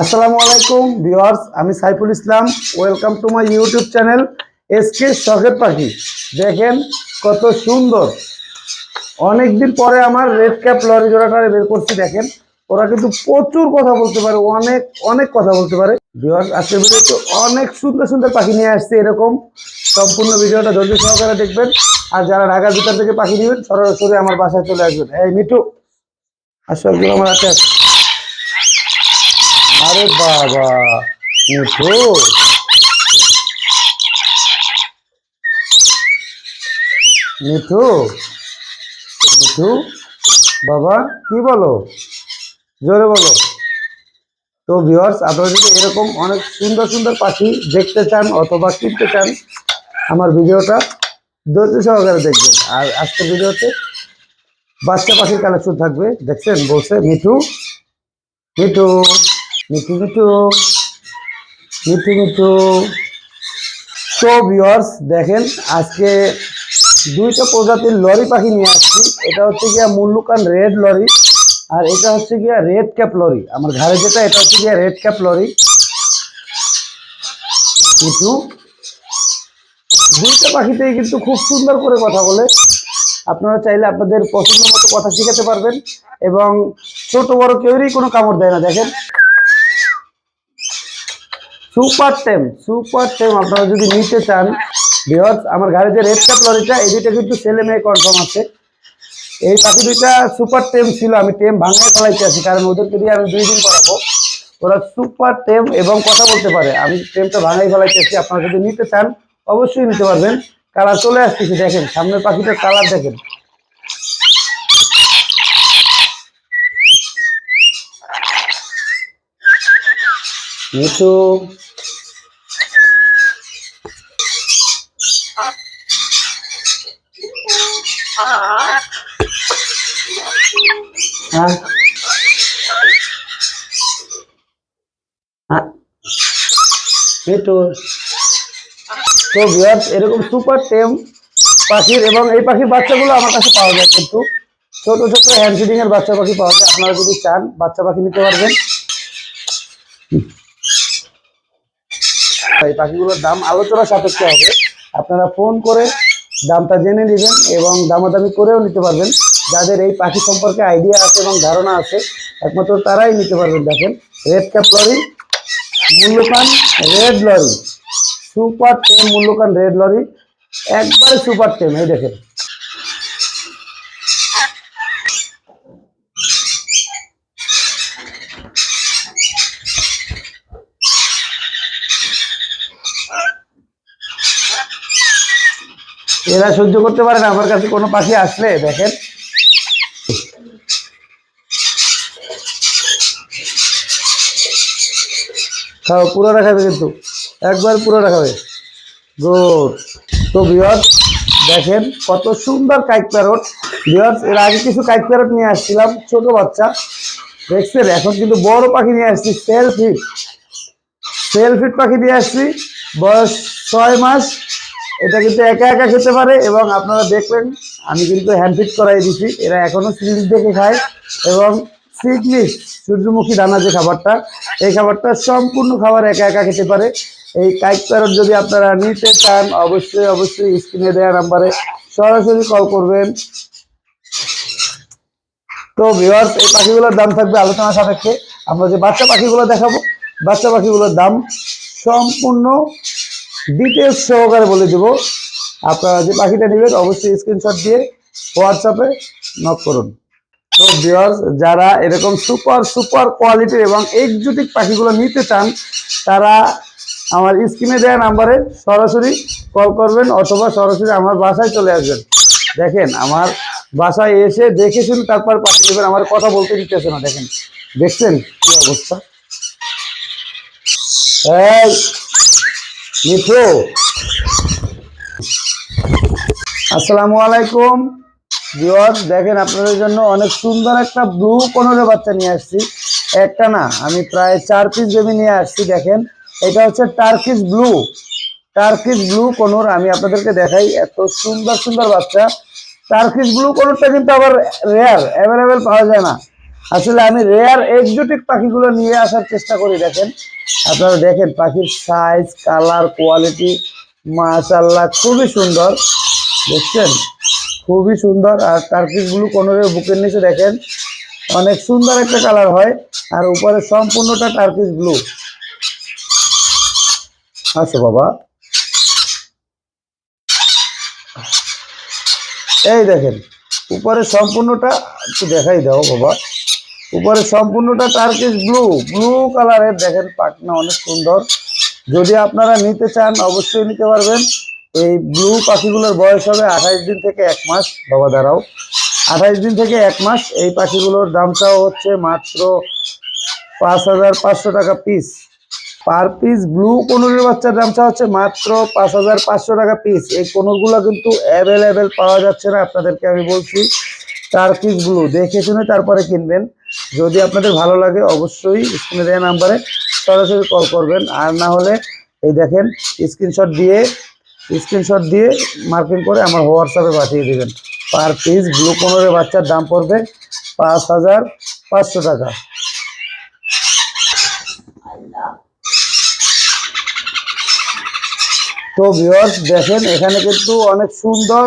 আসসালামু আলাইকুম, ভিউয়ার্স, আমি Saiful Islam. Welcome to my YouTube channel SK শখের পাখি দেখেন কত সুন্দর। অনেকদিন পরে আমার রেড ক্যাপ লরি জোড়াটা বের করছি, দেখেন। ওরা কিন্তু প্রচুর কথা বলতে পারে, অনেক অনেক কথা বলতে পারে। ভিউয়ার্স, আজকের ভিডিওতে অনেক সুন্দর সুন্দর পাখি নিয়ে আসছে, এরকম। সম্পূর্ণ ভিডিওটা ধৈর্য সহকারে দেখবেন। আর যারা ঢাকার ভিতর থেকে পাখি নেবেন, সরাসরি আমার বাসায় চলে আসবেন। এই মিঠু আরে বাবা মিঠু মিঠু মিঠু বাবা, কি বলো? জোরে বলো। তো ভিউয়ার্স আপনারা যদি এরকম অনেক সুন্দর সুন্দর পাখি দেখতে চান অথবা কিনতে চান আমার ভিডিওটা, ধৈর্য সহকারে দেখবেন। আর আজকের ভিডিওতে বাচ্চা পাখির কালেকশন থাকবে। দেখছেন, বলছে, মিঠু। মিঠু মিঠু মিঠু। মিঠু মিঠু। তো ভিউয়ার্স দেখেন, আজকে দুইটা প্রজাতির লরি পাখি নিয়ে আসছি। এটা হচ্ছে গিয়া মুল্লুকান রেড লরি, আর এটা হচ্ছে গিয়া রেড ক্যাপ লরি। আমার ঘরে যেটা, এটা হচ্ছে গিয়া রেড ক্যাপ লরি। মিঠু, দুইটা পাখিতেই কিন্তু খুব সুন্দর করে কথা বলে। আপনারা চাইলে আপনাদের পছন্দ মতো কথা শিখাতে পারবেন এবং ছোট বড় কেউরই কোনো কামড় দেয় না, দেখেন। সুপার টেম সুপার টেম আপনারা যদি নিতে চান বিহস আমার গাড়ি যে রেড কাপ লরিটা এই দুইটা কিন্তু ছেলে মেয়ে কনফার্ম আছে। এই পাখি দুইটা সুপার টেম ছিল, আমি টেম ভাঙায় ফেলাইতে আছি, কারণ ওদেরকে দিয়ে আমি দুই দিন করাবো। ওরা সুপার টেম এবং কথা বলতে পারে, আমি টেমটা ভাঙাই ফেলাইতে আছি, আপনারা যদি নিতে চান, অবশ্যই নিতে পারবেন। কালার চলে আসতেছি দেখেন সামনের পাখিটার কালার দেখেন। মিঠু হ্যাঁ। হ্যাঁ। মিঠু তো ভিউয়ার্স এরকম সুপার টেম পাখির এবং এই পাখির বাচ্চাগুলো আমার কাছে পাওয়া যায় কিন্তু ছোট ছোট হ্যান্ড এর বাচ্চা পাখি পাওয়া যায়। আপনারা যদি চান, বাচ্চা পাখি নিতে পারবেন। এই পাখিগুলোর দাম আলোচনা সাপেক্ষে হবে। আপনারা ফোন করে দামটা জেনে নেবেন এবং দামাদামি করেও নিতে পারবেন। যাদের এই পাখি সম্পর্কে আইডিয়া আছে এবং ধারণা আছে, একমাত্র তারাই নিতে পারবেন। দেখেন রেড ক্যাপ লরি মূল্যপান রেড লরি সুপার টেম মূল্যকান রেড লরি। একবারে সুপার টেম, এই দেখেন। এরা সহ্য করতে পারে না, আমার কাছে কোনো পাখি আসলে, দেখেন। পুরো রাখাবে কিন্তু। একবার পুরো রাখাবে গুড তো বিয়স দেখেন কত সুন্দর কাইক প্যারট বিয়স এর আগে কিছু কাইক প্যারট নিয়ে আসছিলাম, ছোট বাচ্চা। দেখছেন, এখন কিন্তু বড় পাখি নিয়ে আসছি সেল ফিট সেল পাখি নিয়ে আসছি, বয়স ছয় মাস। এটা কিন্তু একা একা খেতে পারে এবং আপনারা দেখলেন, আমি কিন্তু হ্যান্ড ফিট করাই দিছি। এরা এখনও সিরিজ দেখে খায় এবং সিডলিস সূর্যমুখী দানা যে খাবারটা, এই খাবারটা সম্পূর্ণ খাবার একা একা খেতে পারে। এই কাইক প্যারট যদি আপনারা নিতে চান, অবশ্যই অবশ্যই স্ক্রিনে দেওয়া নাম্বারে সরাসরি কল করবেন। তো ভিওয়ার্স এই পাখিগুলোর দাম থাকবে আলোচনা সাপেক্ষে। আমরা যে বাচ্চা পাখিগুলো দেখাবো, বাচ্চা পাখিগুলোর দাম সম্পূর্ণ ডিটেলস সহকারে বলে দেবো। আপনারা যে পাখিটা নেবেন, অবশ্যই স্ক্রিনশট দিয়ে হোয়াটসঅ্যাপে নক করুন। তো ভিউয়ার্স যারা এরকম সুপার সুপার কোয়ালিটির এবং এক্সোটিক পাখিগুলো নিতে চান, তারা আমার স্ক্রিনে দেওয়া নাম্বারে সরাসরি কল করবেন অথবা সরাসরি আমার বাসায় চলে আসবেন। দেখেন, আমার বাসায় এসে দেখে তারপর পাঠিয়ে দেবেন আমার কথা বলতে দিতেছে না, দেখেন। দেখছেন কি অবস্থা? মিঠু। আসসালামু আলাইকুম। ভিউয়ার্স দেখেন আপনাদের জন্য অনেক সুন্দর একটা ব্লু কোনরের বাচ্চা নিয়ে আসছি। একটা না, আমি প্রায় চার পিস জমি নিয়ে আসছি, দেখেন। এটা হচ্ছে টার্কিশ ব্লু টার্কিশ ব্লু কোনোর আমি আপনাদেরকে দেখাই, এত সুন্দর সুন্দর বাচ্চা। টার্কিশ ব্লু কোনোরটা কিন্তু আবার রেয়ার অ্যাভেলেবেল পাওয়া যায় না। আসলে আমি রেয়ার এক্সোটিক পাখিগুলো নিয়ে আসার চেষ্টা করি, দেখেন। আপনারা দেখেন, পাখির সাইজ কালার কোয়ালিটি মাশাল্লাহ খুবই সুন্দর। দেখছেন? খুবই সুন্দর আর টার্কিশ ব্লু কোনোরের বুকের নিচে দেখেন, অনেক সুন্দর একটা কালার হয়। আর উপরে সম্পূর্ণটা টার্কিশ ব্লু আসো বাবা। এই দেখেন, উপরে সম্পূর্ণটা একটু দেখাই দাও বাবা। উপরে সম্পূর্ণটা টার্কিশ ব্লু ব্লু কালারের দেখেন পাটনা অনেক সুন্দর। যদি আপনারা নিতে চান, অবশ্যই নিতে পারবেন। এই ব্লু পাখিগুলোর বয়স হবে আঠাইশ দিন থেকে এক মাস। বাবা, দাঁড়াও। আঠাইশ দিন থেকে এক মাস। এই পাখিগুলোর দামটাও হচ্ছে মাত্র পাঁচ হাজার পাঁচশো টাকা পিস পার পিস ব্লু কোনুরের বাচ্চার দামটা হচ্ছে মাত্র পাঁচ হাজার পাঁচশো টাকা পিস এই কোনুরগুলো কিন্তু অ্যাভেলেবেল পাওয়া যাচ্ছে না আপনাদেরকে আমি বলছি। চার পিস ব্লু দেখে শুনে তারপরে কিনবেন। যদি আপনাদের ভালো লাগে অবশ্যই স্ক্রিনে দেওয়া নাম্বারে সরাসরি কল করবেন। আর না হলে এই দেখেন স্ক্রিনশট দিয়ে স্ক্রিনশট দিয়ে মার্কিং করে আমার হোয়াটসঅ্যাপে পাঠিয়ে দেবেন। পার পিস ব্লু কোনোরের বাচ্চার দাম পড়বে পাঁচ হাজার পাঁচশো টাকা। তো ভিউয়ার্স দেখেন, এখানে কিন্তু অনেক সুন্দর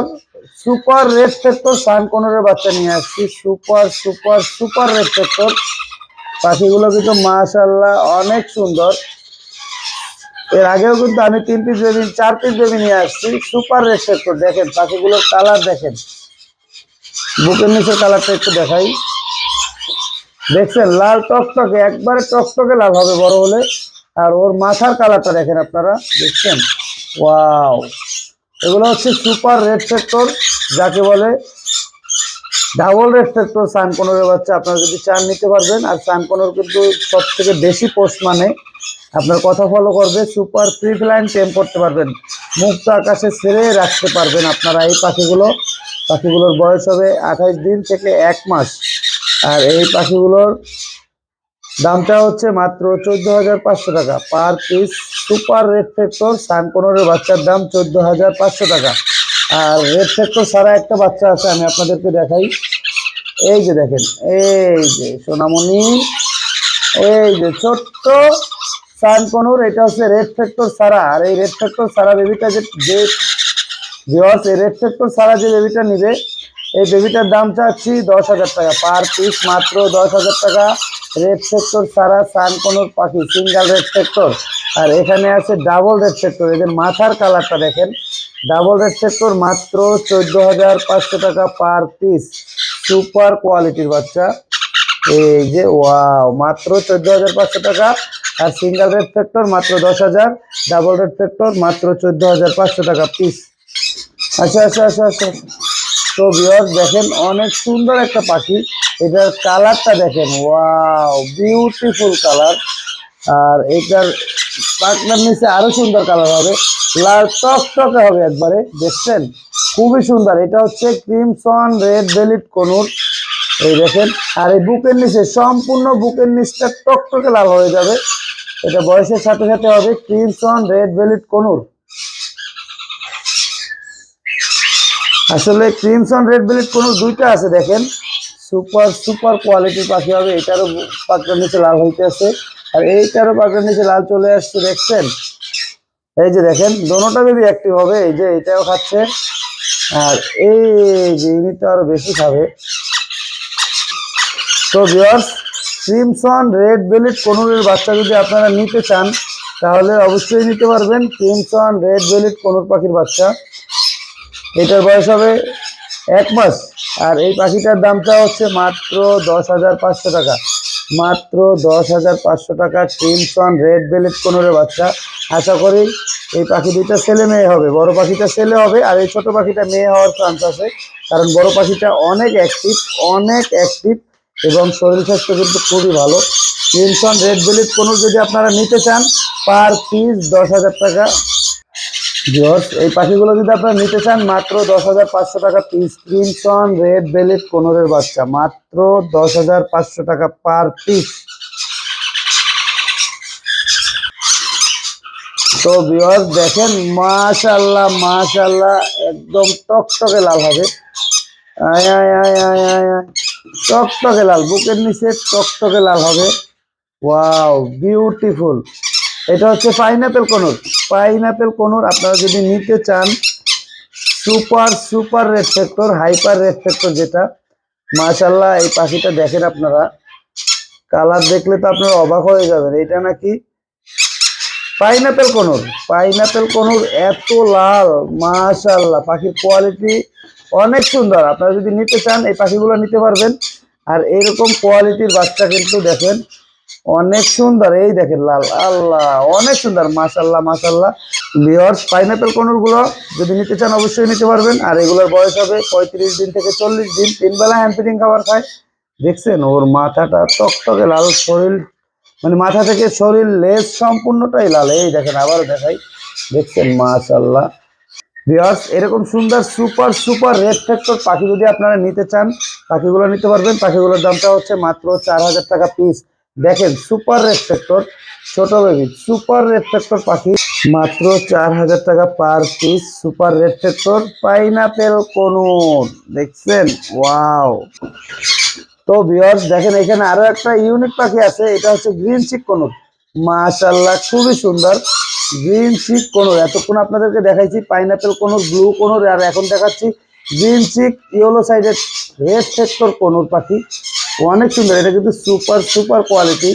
সুপার রেড ফ্যাক্টর সানকোনরের বাচ্চা নিয়ে আসছি। Super super super red factor পাখিগুলো কিন্তু মাশাল্লাহ অনেক সুন্দর। এর আগেও কিন্তু আমি তিন পিস বেবি চার পিস বেবি নিয়ে আসছি। সুপার রেড ফ্যাক্টর দেখেন পাখিগুলোর কালার দেখেন। বুকের নিচের কালারটা একটু দেখাই। দেখছেন, লাল টকটকে, একবারে টকটকে লাল হবে বড় হলে। আর ওর মাথার কালারটা দেখেন আপনারা, দেখছেন? ওয়াও এগুলো হচ্ছে সুপার রেড সেক্টর যাকে বলে ডাবল রেড সেক্টর সানকোনরের বাচ্চা। আপনারা যদি চান নিতে পারবেন, আর সানকোনর কিন্তু সব থেকে বেশি পোস্ট মানে আপনার কথা ফলো করবে সুপার ফ্রি লাইন টেম করতে পারবেন। মুক্ত আকাশে ছেড়ে রাখতে পারবেন আপনারা এই পাখিগুলো। পাখিগুলোর বয়স হবে আঠাইশ দিন থেকে এক মাস। আর এই পাখিগুলোর দামটা হচ্ছে মাত্র চোদ্দ হাজার পাঁচশো টাকা। Per piece super red factor সানকোনরের বাচ্চার দাম চোদ্দ হাজার পাঁচশো টাকা। আর রেড ফ্যাক্টর ছাড়া একটা বাচ্চা আছে, আমি আপনাদেরকে দেখাই। এই যে দেখেন, এই যে সোনামণি, এই যে ছোট্ট সানকোনর এটা হচ্ছে রেড ফ্যাক্টর সারা। আর এই রেড ফ্যাক্টর সারা বেবিটা যে যে ভিওয়ার্স এই রেড ফ্যাক্টর সারা যে বেবিটা নিবে, এই বেবিটার দাম চাচ্ছি দশ হাজার টাকা। পার পিস মাত্র দশ হাজার টাকা। রেড সেক্টর সারা সানকোনোর পাখি, সিঙ্গেল রেড সেক্টর আর এখানে আছে ডাবল রেড সেক্টর এদের মাথার কালারটা দেখেন, ডাবল রেড সেক্টর মাত্র চোদ্দ হাজার পাঁচশো টাকা পার পিস। সুপার কোয়ালিটির বাচ্চা। এই যে, ওয়াও, মাত্র চোদ্দ হাজার পাঁচশো টাকা। আর সিঙ্গেল রেড ফ্যাক্টর মাত্র দশ হাজার ডাবল রেড ফ্যাক্টর মাত্র চোদ্দ হাজার পাঁচশো টাকা পিস আচ্ছা আচ্ছা আচ্ছা আচ্ছা। তো ভিউয়ার্স দেখেন অনেক সুন্দর একটা পাখি। এটার কালারটা দেখেন ওয়াও বিউটিফুল কালার আর এটার পাখনার নিচে আরও সুন্দর কালার হবে। লাল টকটকে হবে একবারে, দেখছেন? খুবই সুন্দর। এটা হচ্ছে ক্রিমসন রেড বেলিট কনুর। এই দেখেন, আর এই বুকের নিচে সম্পূর্ণ বুকের নিচটা টকটকে লাল হয়ে যাবে। এটা বয়সের সাথে সাথে হবে ক্রিমসন রেড বেলিট কনুর। আসলে ক্রিমসন রেড বেলিট কোনো দুইটা আছে, দেখেন। সুপার সুপার কোয়ালিটির পাখি হবে, এটারও পাখির নিচে লাল হইতে আছে। আর এইটারও পাখির নিচে লাল চলে আসছে, দেখছেন? এই যে দেখেন, দোনোটা বেবি অ্যাক্টিভ হবে, এই যে এটাও খাচ্ছে। আর এই যে ইউনিটটা আরও বেশি খাবে। তো ভিওর্স ক্রিমসন রেড বেলিট কনুরের বাচ্চা যদি আপনারা নিতে চান, তাহলে অবশ্যই নিতে পারবেন ক্রিমসন রেড বেলিট কনুর পাখির বাচ্চা। এটার বয়স হবে এক মাস, আর এই পাখিটার দামটা হচ্ছে মাত্র দশ হাজার পাঁচশো টাকা। মাত্র দশ হাজার পাঁচশো টাকা ক্রিমসন রেড বেলেট কোনোরে বাচ্চা। আশা করি এই পাখি দুইটা ছেলে মেয়ে হবে। বড় পাখিটা ছেলে হবে, আর এই ছোট পাখিটা মেয়ে হওয়ার চান্স আছে। কারণ বড় পাখিটা অনেক অ্যাক্টিভ অনেক অ্যাক্টিভ এবং শরীর স্বাস্থ্য কিন্তু খুবই ভালো। ক্রিমসন রেড বেলিট কোনো যদি আপনারা নিতে চান পার পিস দশ হাজার টাকা। ভিউয়ার্স এই পাখিগুলো যদি আপনারা নিতে চান, মাত্র দশ হাজার পাঁচশো টাকা পিস ক্রিমসন রেড বেলিট কোনোরের বাচ্চা, মাত্র দশ হাজার পাঁচশো টাকা পার পিস তো ভিউয়ার্স দেখেন মাশাল্লাহ মাশাল্লাহ একদম টকটকে লাল হবে। আয় আয় আয় আয় আয় আয়। টকটকে লাল, বুকের নিচে টকটকে লাল হবে। Wow, beautiful. এটা হচ্ছে পাইনাপেল কোনুর। পাইনাপেল কোনুর আপনারা যদি নিতে চান, super super red factor hyper red factor যেটা মাশাল্লাহ এই পাখিটা দেখেন আপনারা। কালার দেখলে তো আপনারা অবাক হয়ে যাবেন। এটা নাকি পাইনাপেল কোনুর। পাইনাপেল কোনুর এত লাল মাশাল্লাহ পাখির কোয়ালিটি অনেক সুন্দর। আপনারা যদি নিতে চান, এই পাখিগুলো নিতে পারবেন। আর এইরকম কোয়ালিটির বাচ্চা কিন্তু দেখেন, অনেক সুন্দর। এই দেখেন লাল, আল্লাহ, অনেক সুন্দর মাশাল্লাহ মাশাল্লাহ লিওর্স পাইনাপেলগুলো যদি নিতে চান, অবশ্যই নিতে পারবেন। আর এগুলোর বয়স হবে পঁয়ত্রিশ দিন থেকে চল্লিশ দিন। তিন বেলা হ্যান্ড ফিডিং খাবার খায়। দেখছেন, ওর মাথাটা টকটকে লাল, শরীর মানে মাথা থেকে শরীর লেজ সম্পূর্ণটাই লাল। এই দেখেন, আবারও দেখাই। দেখছেন মাশাল্লাহ ভিওর্স এরকম সুন্দর সুপার সুপার রেড ফ্যাক্টর পাখি যদি আপনারা নিতে চান, পাখিগুলো নিতে পারবেন। পাখিগুলোর দামটা হচ্ছে মাত্র চার হাজার টাকা পিস দেখেন সুপার রেড ফ্যাক্টর ছোট বেবি সুপার রেড ফ্যাক্টর পাখি, মাত্র চার হাজার টাকা per piece super red factor pineapple conure. দেখছেন? ওয়াও তো ভিওর্স দেখেন, এখানে আরও একটা ইউনিক পাখি আছে, এটা হচ্ছে গ্রিন চিক কোনুর। মাশাল্লাহ খুবই সুন্দর। গ্রিন চিক কোনুর এতক্ষণ আপনাদেরকে দেখাইছি পাইনাপেল কোনুর ব্লু কোনুর আর এখন দেখাচ্ছি গ্রিন চিক ইয়েলো সাইডের রেড সেক্টর কোনুর পাখি। অনেক সুন্দর, এটা কিন্তু সুপার সুপার কোয়ালিটি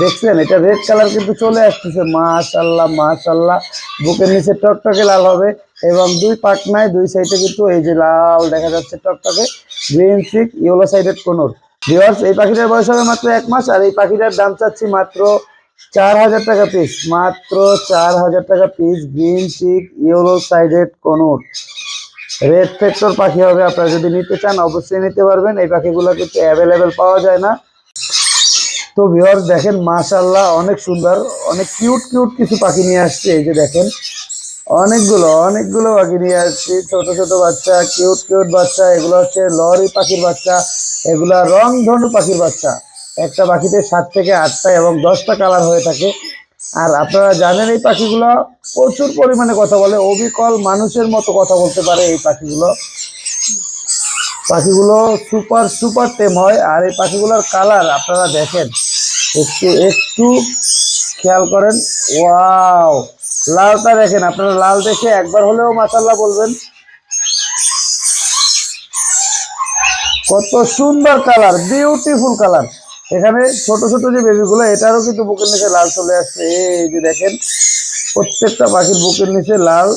দেখছেন, এটা রেড কালার কিন্তু চলে আসতেছে, মাশাল্লাহ মাশাল্লাহ। বুকের নিচে টকটকে লাল হবে এবং দুই পাটনায়, দুই সাইডে কিন্তু এই যে লাল দেখা যাচ্ছে টকটকে গ্রিন চিক ইয়েলো সাইডের কোনুর। ভিওর্স এই পাখিটার বয়স হবে মাত্র এক মাস, আর এই পাখিটার দাম চাচ্ছি মাত্র চার হাজার টাকা পিস মাত্র চার হাজার টাকা piece green cheek yellow sided conure. Red factor পাখি হবে, আপনারা যদি নিতে চান, অবশ্যই নিতে পারবেন। এই পাখিগুলো কিন্তু অ্যাভেলেবেল পাওয়া যায় না। তো ভিওর দেখেন মাশাল্লাহ অনেক সুন্দর, অনেক কিউট কিউট কিছু পাখি নিয়ে আসছে। এই যে দেখেন, অনেকগুলো অনেকগুলো পাখি নিয়ে আসছি। ছোট ছোট বাচ্চা কিউট কিউট বাচ্চা, এগুলো হচ্ছে লরি পাখির বাচ্চা, এগুলা রং ধনু পাখির বাচ্চা। একটা পাখিতে সাত থেকে আটটা এবং দশটা কালার হয়ে থাকে। আর আপনারা জানেন এই পাখিগুলো প্রচুর পরিমাণে কথা বলে, অবিকল মানুষের মতো কথা বলতে পারে এই পাখিগুলো। পাখিগুলো সুপার সুপার টেম হয়। আর এই পাখিগুলোর কালার আপনারা দেখেন, একটু একটু খেয়াল করেন। ওয়াও! লালটা দেখেন, আপনারা লাল দেখে একবার হলেও মাসাল্লাহ বলবেন। কত সুন্দর কালার বিউটিফুল কালার এখানে ছোট ছোট যে বেবিগুলো, এটারও কিন্তু বুকের নিচে লাল চলে আসছে। এই যে দেখেন, প্রত্যেকটা পাখির বুকের নিচে লাল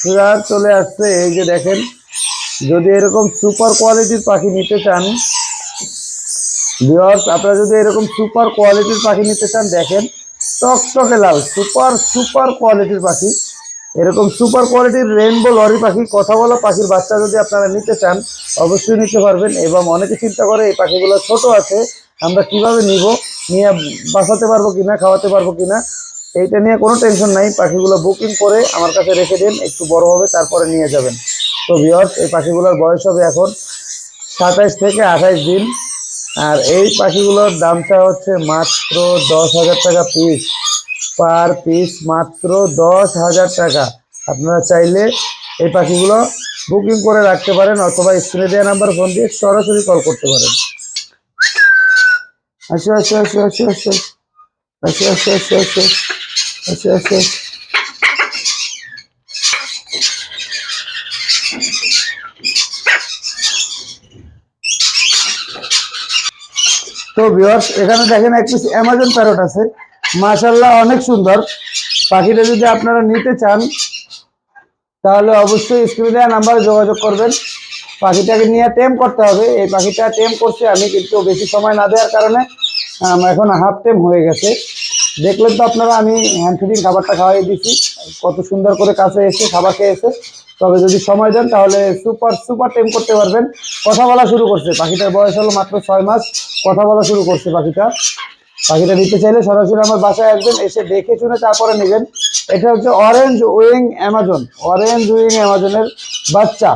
ফ্লার চলে আসছে। এই যে দেখেন, যদি এরকম সুপার কোয়ালিটির পাখি নিতে চান ভিওর্স আপনারা যদি এরকম সুপার কোয়ালিটির পাখি নিতে চান, দেখেন, টকটকে লাল সুপার সুপার কোয়ালিটির পাখি। এরকম সুপার কোয়ালিটির রেইনবো লরি পাখি, কথা বলা পাখির বাচ্চা যদি আপনারা নিতে চান, অবশ্যই নিতে পারবেন। এবং অনেকে চিন্তা করে, এই পাখিগুলো ছোট আছে আমরা কীভাবে নিব, নিয়ে বাঁচাতে পারব কিনা, খাওয়াতে পারব কিনা, এইটা নিয়ে কোনো টেনশন নাই। পাখিগুলো বুকিং করে আমার কাছে রেখে দিন, একটু বড় হবে, তারপরে নিয়ে যাবেন। তো ভিওর্স এই পাখিগুলোর বয়স হবে এখন সাতাইশ থেকে আঠাইশ দিন। আর এই পাখিগুলোর দামটা হচ্ছে মাত্র দশ হাজার টাকা পিস পার পিস মাত্র দশ হাজার টাকা। আপনারা চাইলে এই পাখিগুলো বুকিং করে রাখতে পারেন, অথবা স্ক্রিনে দেওয়া নাম্বার ফোন দিয়ে সরাসরি কল করতে পারেন। আসো আসো আসো আসো আসো আসো আসো আসো আসো আসো আসো তো ভিউয়ার্স এখানে দেখেন এক পিস অ্যামাজন প্যারট আছে। মাশাল্লাহ অনেক সুন্দর। পাখিটা যদি আপনারা নিতে চান, তাহলে অবশ্যই স্ক্রিনে নাম্বারে যোগাযোগ করবেন। পাখিটাকে নিয়ে টেম করতে হবে। এই পাখিটা টেম করছে, আমি কিন্তু বেশি সময় না দেওয়ার কারণে এখন হাফ টেম হয়ে গেছে। দেখলেন তো আপনারা, আমি হ্যান্ড ফিডিং খাবারটা খাওয়াই দিচ্ছি কত সুন্দর করে কাছে এসে খাবার খেয়ে এসে তবে যদি সময় দেন, তাহলে সুপার সুপার টেম করতে পারবেন। কথা বলা শুরু করছে। পাখিটার বয়স হলো মাত্র ছয় মাস। কথা বলা শুরু করছে পাখিটা। পাখিটা নিতে চাইলে সরাসরি আমার বাসায় আসবেন, এসে দেখে শুনে তারপরে নেবেন। এটা হচ্ছে orange wing Amazon orange wing অ্যামাজনের বাচ্চা।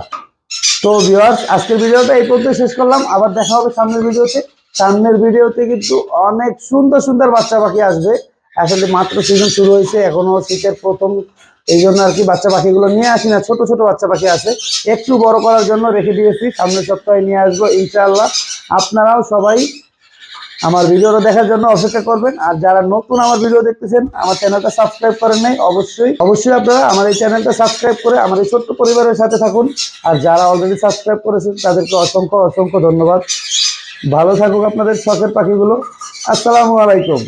তো ভিওয়ার্স আজকের ভিডিওটা এই পর্যন্ত শেষ করলাম। আবার দেখা হবে সামনের ভিডিওতে। সামনের ভিডিওতে কিন্তু অনেক সুন্দর সুন্দর বাচ্চা পাখি আসবে। আসলে মাত্র সিজন শুরু হয়েছে, এখনও শীতের প্রথম, এই জন্য আর কি বাচ্চা পাখিগুলো নিয়ে আসি না। ছোট ছোট বাচ্চা পাখি আছে। একটু বড় করার জন্য রেখে দিয়েছি। সামনের সপ্তাহে নিয়ে আসব, ইনশাআল্লাহ। আপনারাও সবাই আমার ভিডিওটা দেখার জন্য অপেক্ষা করবেন। আর যারা নতুন আমার ভিডিও দেখতেছেন, আমার চ্যানেলটা সাবস্ক্রাইব করেন নাই, অবশ্যই। অবশ্যই আপনারা আমার এই চ্যানেলটা সাবস্ক্রাইব করে আমার এই ছোট্ট পরিবারের সাথে থাকুন। আর যারা অলরেডি সাবস্ক্রাইব করেছেন, তাদেরকে অসংখ্য অসংখ্য ধন্যবাদ। ভালো থাকুক আপনাদের শখের পাখিগুলো। আসসালামু আলাইকুম।